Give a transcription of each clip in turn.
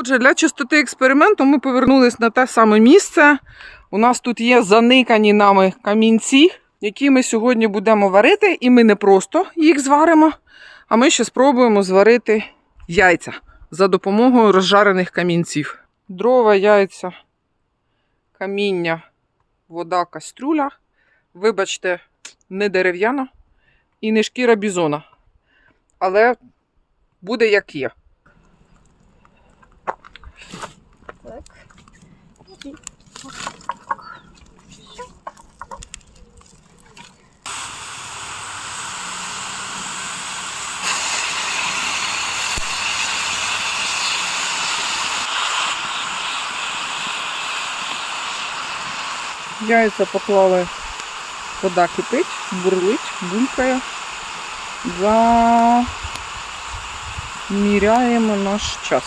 Отже, для чистоти експерименту ми повернулись на те саме місце. У нас тут є заникані нами камінці, які ми сьогодні будемо варити, і ми не просто їх зваримо, а ми ще спробуємо зварити яйця за допомогою розжарених камінців. Дрова, яйця, каміння, вода, кастрюля. Вибачте, не дерев'яна і не шкіра бізона. Але буде як є. Яйця поклали, вода кипить, бурлить, булькає. Заміряємо наш час.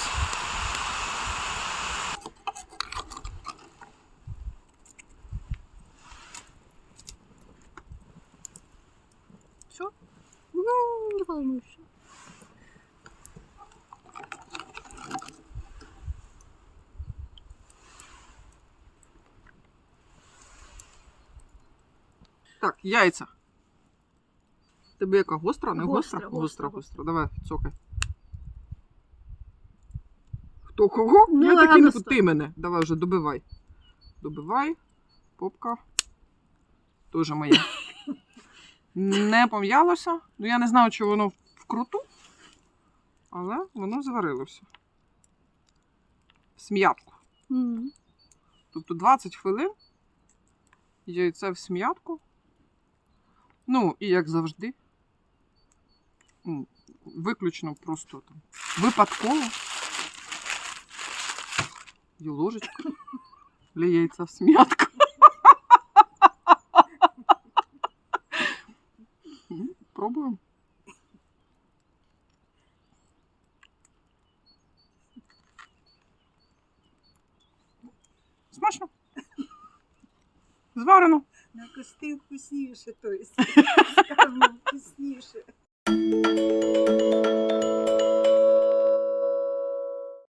Ну, не волнуйся. Так, яйця. Тебе яка гостра, не гостра? Гостра, Гостра, гостра. Давай, цокай. Хто кого? Ну, Я ладно, таки не ти мене. Давай вже добивай. Добивай. Попка. Тоже моя. Не пом'ялося. Ну я не знаю, чи воно вкруту, але воно зварилося. В См'ятку. М. Тобто 20 хвилин. Яйце в см'ятку. Ну, і як завжди. Виключно просто там. Випадково. І ложечка для яйця в см'ятку. М, Пробуємо. Смачно. Зварено. На кости вкусніше, то есть, вкусніше.